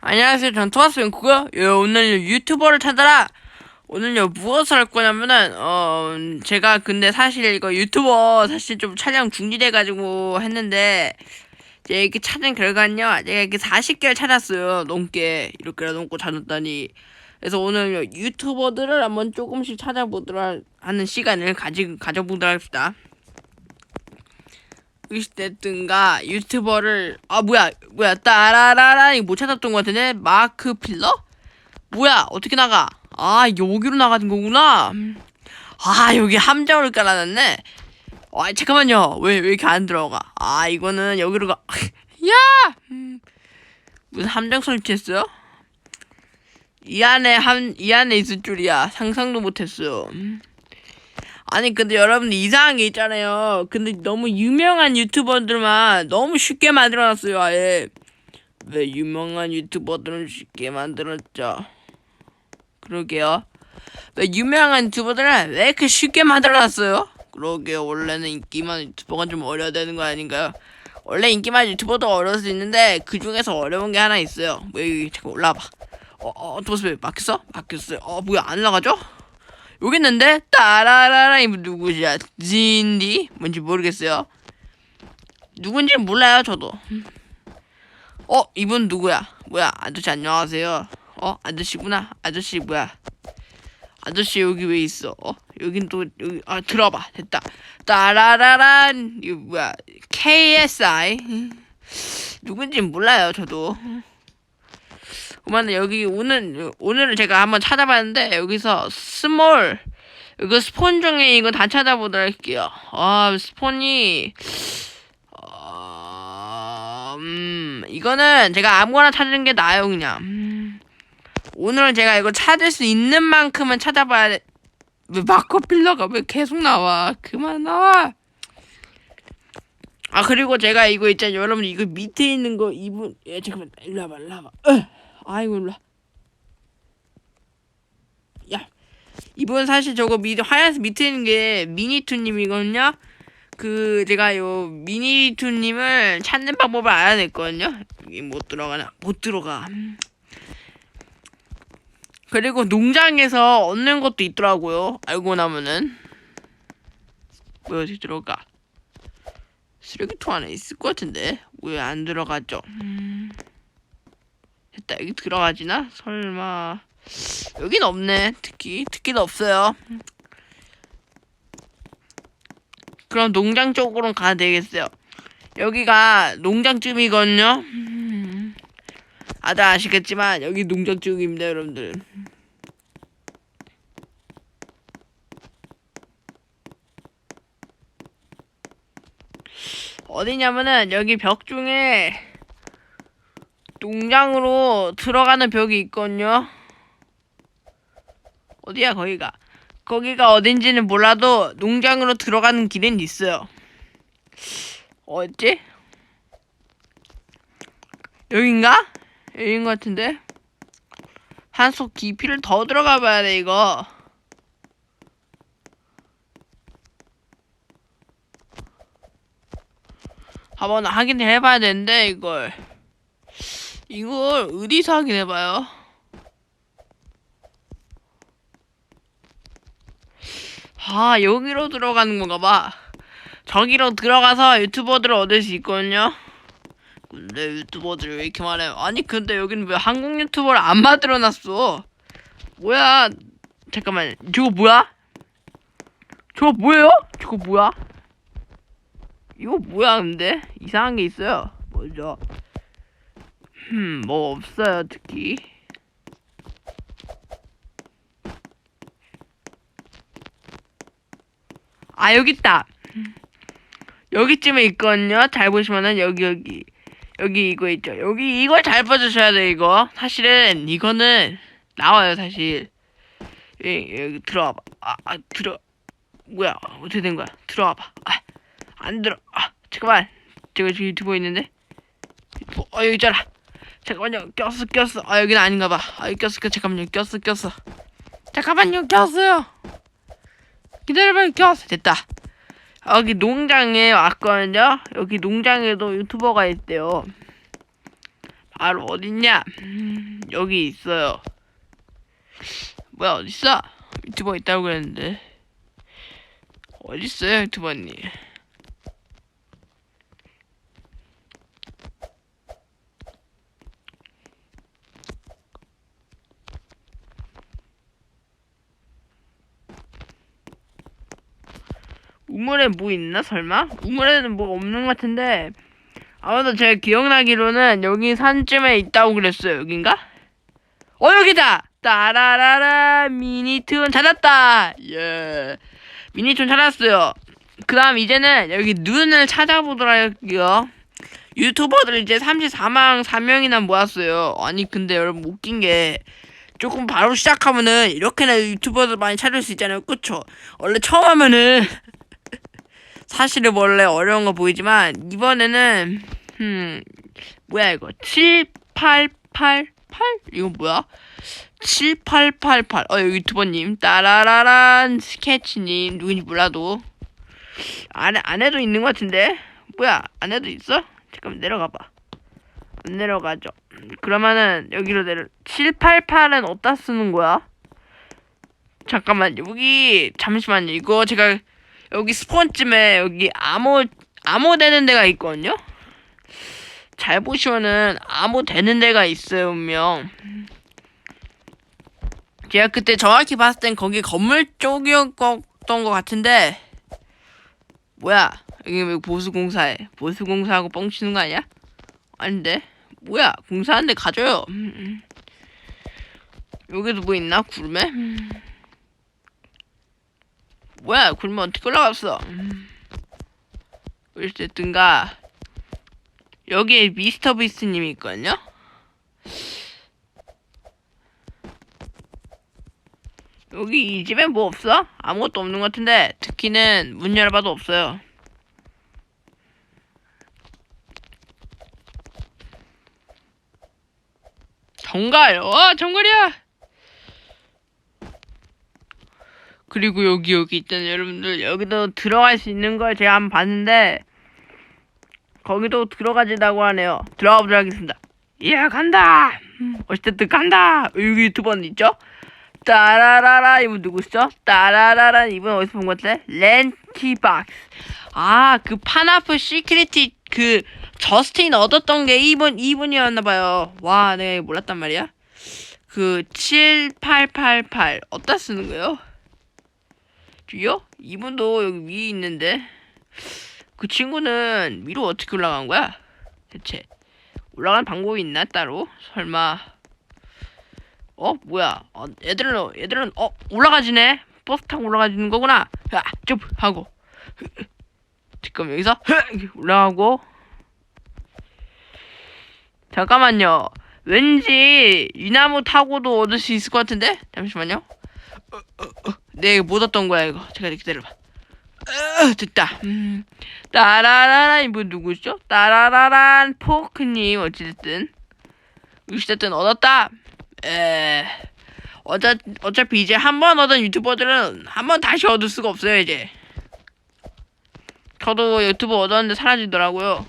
안녕하세요. 전 토마스 뱅크고요. 예, 오늘 유튜버를 찾아라. 오늘요 무엇을 할 거냐면은 어 제가 근데 사실 이거 유튜버 사실 좀 촬영 중지돼 가지고 했는데 이제 이렇게 찾은 결과는요 제가 이렇게 40개를 찾았어요 넘게 이렇게 넘고 찾았다니 그래서 오늘 유튜버들을 한번 조금씩 찾아보도록 하는 시간을 가지 가져보도록 합시다. 어쨌든가 유튜버를 아 뭐야 뭐야 따라라라 이거 못 찾았던 것 같은데? 마크 필러? 뭐야 어떻게 나가? 아 여기로 나가는 거구나. 아 여기 함정을 깔아놨네. 아 잠깐만요. 왜 왜 이렇게 안 들어가? 아 이거는 여기로 가 야! 음, 무슨 함정 설치했어요? 이 안에 한 이 안에 있을 줄이야. 상상도 못했어요 음. 아니 근데 여러분 이상한 게 있잖아요. 근데 너무 유명한 유튜버들만 너무 쉽게 만들어놨어요. 아예 왜 유명한 유튜버들은 쉽게 만들었죠? 그러게요. 왜 유명한 유튜버들은 왜 이렇게 쉽게 만들어놨어요? 그러게요. 원래는 인기만 유튜버가 좀 어려야 되는 거 아닌가요? 원래 인기만 유튜버도 어려울 수 있는데 그 중에서 어려운 게 하나 있어요. 왜 여기 잠깐 올라와봐. 어, 어, 도스 막혔어? 막혔어요. 어, 뭐야 안 나가죠? 여기 있는데 따라라라 이분 누구야? 진디 뭔지 모르겠어요. 누군지 몰라요 저도. 어 이분 누구야? 뭐야 아저씨 안녕하세요. 어 아저씨구나. 아저씨 뭐야? 아저씨 여기 왜 있어? 어 여긴 또 여기 아 들어봐 됐다. 따라라란 이거 뭐야? KSI 누군지 몰라요 저도. 그러면 여기 오늘 오늘은 제가 한번 찾아봤는데 여기서 스몰 이거 스폰 중에 이거 다 찾아보도록 할게요. 아 스폰이 어, 음 이거는 제가 아무거나 찾는 게 나아요 그냥. 음, 오늘은 제가 이거 찾을 수 있는 만큼은 찾아봐야 돼. 왜 마커 필러가 왜 계속 나와? 그만 나와. 아 그리고 제가 이거 있잖아요 여러분 이거 밑에 있는 거 이분 예 잠깐만 일로 와봐 일로 와봐 어. 아이고 와. 야 이분 사실 저거 밑에 하얀색 밑에 있는 게 미니투님이거든요 그 제가 요 미니투님을 찾는 방법을 알아냈거든요 여기 못 들어가나 못 들어가 음. 그리고 농장에서 얻는 것도 있더라고요 알고 나면은 왜 어디 들어가 쓰레기통 안에 있을 것 같은데 왜 안 들어가죠? 음. 됐다. 여기 들어가지나? 설마. 여긴 없네. 특히 특히도 없어요. 그럼 농장 쪽으로 가야 되겠어요. 여기가 농장쯤이거든요. 음. 아다 아시겠지만 여기 농장 쪽입니다 여러분들. 어디냐면은 여기 벽 중에 농장으로 들어가는 벽이 있거든요. 어디야 거기가? 거기가 어딘지는 몰라도 농장으로 들어가는 길은 있어요. 어딨지? 여긴가? 여긴 것 같은데? 한속 깊이를 더 들어가 봐야 돼 이거. 한번 확인해 봐야 되는데 이걸. 이걸 어디서 확인해봐요? 아 여기로 들어가는 건가 봐 저기로 들어가서 유튜버들을 얻을 수 있거든요 근데 유튜버들이 왜 이렇게 많아요 아니 근데 여기는 왜 한국 유튜버를 안 만들어놨어 뭐야 잠깐만 저거 뭐야? 저거 뭐예요? 저거 뭐야? 이거 뭐야 근데 이상한 게 있어요 뭐죠? 음, 뭐 없어요, 특히. 아, 여기 있다. 여기쯤에 있거든요. 잘 보시면은 여기 여기 여기 이거 있죠. 여기 이걸 잘 봐주셔야 돼 이거. 사실은 이거는 나와요 사실. 여기, 여기 들어와봐. 아, 아 들어. 뭐야 어떻게 된 거야? 들어와봐. 아, 안 들어. 아 잠깐만. 제가 지금 유튜브 있는데. 어 여기 있잖아. 잠깐만요. 꼈어 꼈어. 아 여기는 아닌가 봐아 꼈어 꼈어. 잠깐만요. 꼈어 꼈어. 잠깐만요. 꼈어요. 기다려봐요. 꼈어. 됐다. 여기 농장에 왔거든요. 여기 농장에도 유튜버가 있대요. 알 어딨냐? 음, 여기 있어요. 뭐야 어딨어? 유튜버 있다고 그랬는데. 어딨어요 유튜버님? 우물에 뭐 있나 설마? 우물에는 뭐 없는 것 같은데 아무도 제가 기억나기로는 여기 산쯤에 있다고 그랬어요 여긴가? 어 여기다! 따라라라 미니툰 찾았다! 예 미니툰 찾았어요 그 다음 이제는 여기 눈을 찾아보도록 할게요 유튜버들 이제 34만 4명이나 모았어요 아니 근데 여러분 웃긴 게 조금 바로 시작하면은 이렇게나 유튜버들 많이 찾을 수 있잖아요 그쵸? 원래 처음 하면은 사실은 원래 어려운 거 보이지만 이번에는 음 뭐야 이거? 7888 이거 뭐야? 7888 어 유튜버님. 따라라란 스케치님. 누군지 몰라도. 안에 안에도 있는 것 같은데? 뭐야? 안에도 있어? 잠깐 내려가봐. 안 내려가죠. 그러면은 여기로 내려 788은 어디다 쓰는 거야? 잠깐만 여기 잠시만요. 이거 제가 여기 스폰쯤에 여기 암호 암호 되는 데가 있거든요. 잘 보시면은 암호 되는 데가 있어요, 분명. 제가 그때 정확히 봤을 땐 거기 건물 쪽이었던 것 같은데 뭐야 여기 왜 보수공사해 보수공사하고 뻥치는 거 아니야? 아닌데 뭐야 공사하는데 가져요 음, 음. 여기도 뭐 있나 구름에? 음. 뭐야 굴면 어떻게 올라갔어 음. 어쨌든가 여기에 미스터 비스님이 있거든요 여기 이 집에 뭐 없어? 아무것도 없는 것 같은데 특히는 문 열어봐도 없어요 정갈 어 정갈이야 그리고 여기 여기 있잖아요 여러분들 여기도 들어갈 수 있는 걸 제가 한번 봤는데 거기도 들어가지다고 하네요. 들어가 보도록 하겠습니다. 예 간다! 음, 어쨌든 간다! 여기 유튜버는 있죠? 따라라라 이분 누구시죠? 따라라라 이분 어디서 본 것 같아? 렌티박스. 아 그 파나프 시크릿이 그 저스틴 얻었던 게 이분 이분이었나봐요. 와 내가 몰랐단 말이야. 그 7888 어디다 쓰는 거예요? 뒤요? 이분도 여기 위에 있는데 그 친구는 위로 어떻게 올라간 거야? 대체 올라가는 방법이 있나 따로? 설마 어 뭐야? 어, 애들은 애들은 어 올라가지네 버스 타고 올라가지는 거구나. 야좀 하고 지금 여기서 올라가고 잠깐만요. 왠지 이 나무 타고도 얻을 수 있을 것 같은데 잠시만요. 내가 못 얻던 거야 이거. 잠깐 기다려봐. 어, 됐다. 음. 따라라란 이분 누구죠? 따라라란 포크님 어찌됐든 어찌됐든 얻었다. 에 어차 어차피 이제 한 번 얻은 유튜버들은 한 번 다시 얻을 수가 없어요 이제. 저도 유튜브 얻었는데 사라지더라고요.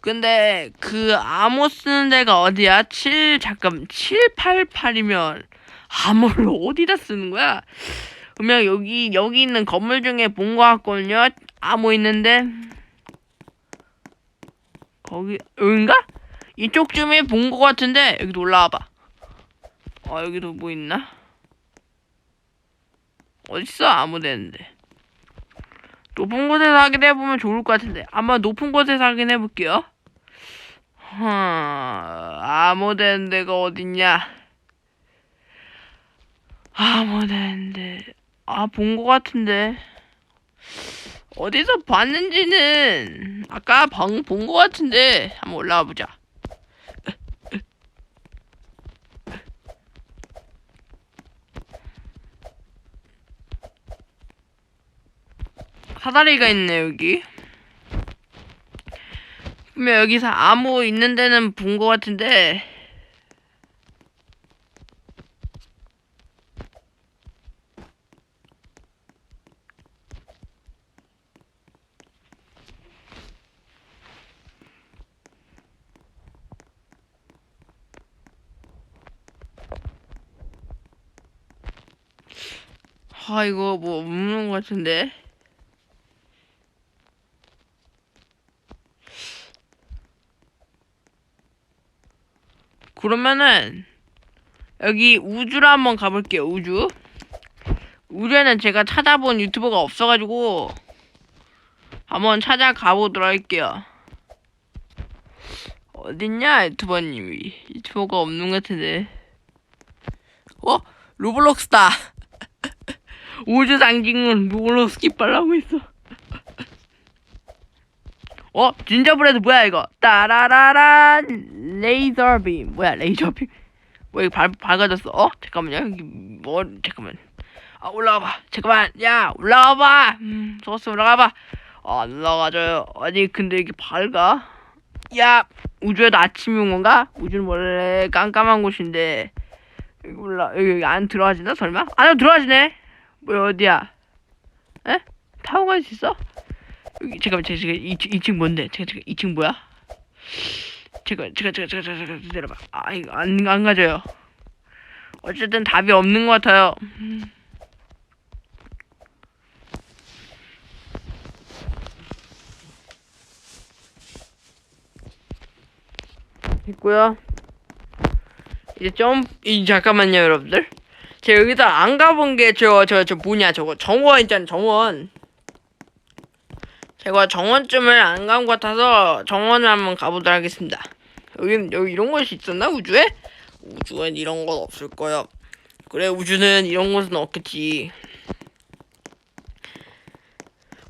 근데 그 암호 쓰는 데가 어디야? 7 잠깐 788이면 암호를 어디다 쓰는 거야? 그러면 여기 여기 있는 건물 중에 본 거 같거든요. 암호 있는데 거기 여긴가? 이쪽쯤에 본 거 같은데 여기도 올라와봐. 어 여기도 뭐 있나? 어딨어? 아무 데는데. 높은 곳에서 확인해 보면 좋을 것 같은데 아마 높은 곳에서 확인해 볼게요. 아무 데는 데가 어딨냐? 아무 데는데 아 본 것 같은데 어디서 봤는지는 아까 본것 같은데 한번 올라가 보자. 사다리가 있네 여기. 그러면 여기서 아무 있는 데는 본 것 같은데 아 이거 뭐 없는 것 같은데. 그러면은 여기 우주로 한번 가볼게요 우주. 우주에는 제가 찾아본 유튜버가 없어가지고 한번 찾아가 보도록 할게요. 어딨냐 유튜버님이. 유튜버가 없는 것 같은데. 어? 로블록스다 우주 상징은 깃발 하고 있어. 어? 진저브레드 뭐야 이거? 따라라란! 레이저빔 뭐야 레이저빔 왜 밝, 밝아졌어? 어? 잠깐만요. 여기 뭐 잠깐만. 아 올라가봐. 잠깐만. 야 올라가봐! 음 좋았어 올라가봐. 어, 안 올라가져요. 아니 근데 이게 밝아? 야 우주에도 아침이 온 건가? 우주는 원래 깜깜한 곳인데. 여기 올라 여기, 여기 안 들어가지나 설마? 안으로 들어가지네 뭐야 어디야 에? 타고 갈 수 있어? 여기 잠깐만 제가 지금 2층, 2층 뭔데? 제가 지금 2층 뭐야? 제가 제가 제가 제가 제가 제가 내려봐 아 이거 안, 안 가져요 어쨌든 답이 없는 것 같아요 음. 됐고요 이제 점, 이, 잠깐만요, 여러분들. 제가 여기서 안 가본 게, 저, 저, 저, 뭐냐, 저거, 정원 있잖아요, 정원. 제가 정원쯤을 안 간 것 같아서, 정원을 한번 가보도록 하겠습니다. 여기, 여기 이런 곳이 있었나, 우주에? 우주엔 이런 건 없을 거야. 그래, 우주는 이런 곳은 없겠지.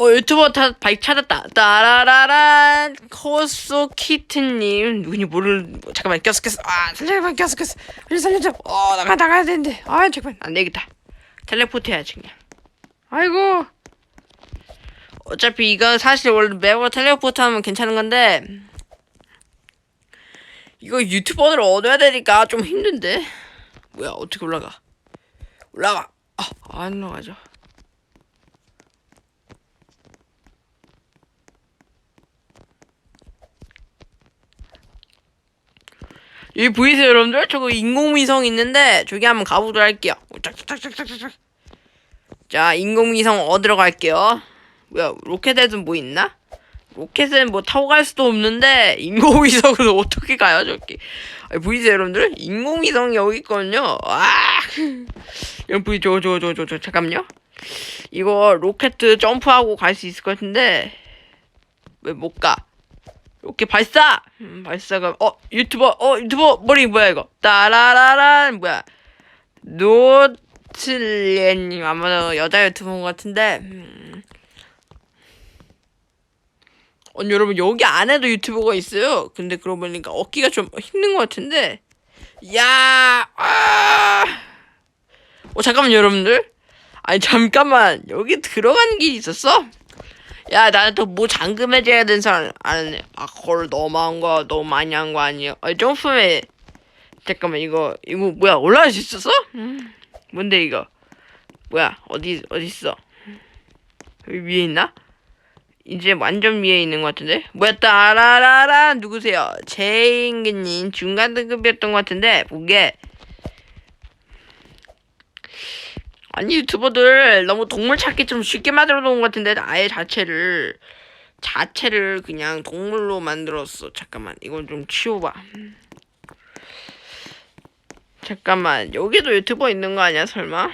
어, 유튜버 다, 바이크 찾았다. 따라라란, 코소 키트님. 누군지 모를, 뭐, 잠깐만, 꼈어, 꼈어. 아, 잠깐만, 꼈어, 꼈어. 빨리 살려줘. 어, 나가, 나가야 되는데. 아, 잠깐만. 안 되겠다. 텔레포트 해야지, 그냥. 아이고. 어차피 이건 사실 원래 매번 텔레포트 하면 괜찮은 건데, 이거 유튜버를 얻어야 되니까 좀 힘든데? 뭐야, 어떻게 올라가? 올라가. 아, 안 올라가죠. 여기 보이세요 여러분들? 저거 인공위성 있는데 저기 한번 가보도록 할게요 자 인공위성 얻으러 갈게요 뭐야 로켓에는 뭐 있나? 로켓은 뭐 타고 갈 수도 없는데 인공위성으로 어떻게 가요 저기 아니, 보이세요 여러분들? 인공위성이 여기 있거든요 아 여러분 보이 저 저 저 저 저 잠깐만요 이거 로켓 점프하고 갈 수 있을 것 같은데 왜 못 가? 이렇게 발사! 음, 발사가, 어, 유튜버, 어, 유튜버, 머리 뭐야, 이거? 따라라란, 뭐야. 노틀리엔님, 아마도 여자 유튜버인 것 같은데, 음. 아니, 여러분, 여기 안에도 유튜버가 있어요. 근데 그러고 보니까 얻기가 좀 힘든 것 같은데, 야, 아! 어, 잠깐만, 여러분들. 아니, 잠깐만. 여기 들어가는 길이 있었어? 야, 나는 또뭐 잠금해줘야 되는 사람 아네. 아, 그걸 너무 한 거, 너무 많이 한 거 아니야? 아, 점프에 잠깐만 이거 이거 뭐야 올라갈 수 있었어? 음, 뭔데 이거? 뭐야 어디 어디 있어? 여기 위에 있나? 이제 완전 위에 있는 것 같은데? 뭐야 따라라라 누구세요? 제인기님 중간 등급이었던 것 같은데 보게 아니 유튜버들 너무 동물 찾기 좀 쉽게 만들어 놓은 것 같은데 아예 자체를 자체를 그냥 동물로 만들었어. 잠깐만 이건 좀 치워봐. 잠깐만 여기도 유튜버 있는 거 아니야 설마?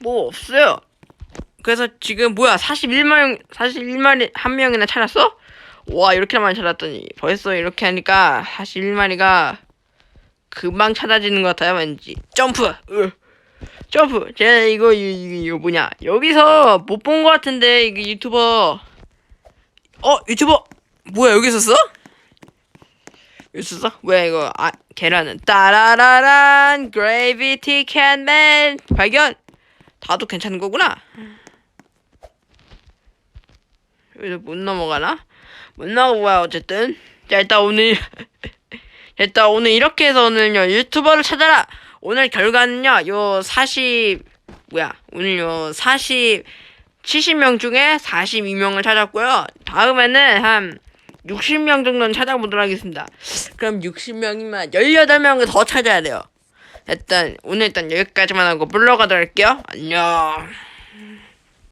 뭐 없어요. 그래서 지금 뭐야 41만 41마리 한 명이나 찾았어? 와 이렇게 많이 찾았더니 벌써 이렇게 하니까 41마리가 금방 찾아지는 것 같아요 왠지. 점프. 으. 점프. 제가 이거 이거, 이거 뭐냐. 여기서 못 본 것 같은데 이게 유튜버. 어 유튜버. 뭐야 여기 있었어? 있었어? 뭐야 이거. 아 계란은. 따라라란 그레이비티 캔맨 발견. 다도 괜찮은 거구나. 여기서 못 넘어가나? 못 넘어가 어쨌든. 자 일단 오늘 일단 오늘 이렇게 해서 오늘요 유튜버를 찾아라 오늘 결과는요 요 40 뭐야 오늘 요 40 70명 중에 42명을 찾았고요 다음에는 한 60명 정도는 찾아보도록 하겠습니다 그럼 60명이면 18명을 더 찾아야 돼요 일단 오늘 일단 여기까지만 하고 물러가도록 할게요. 안녕.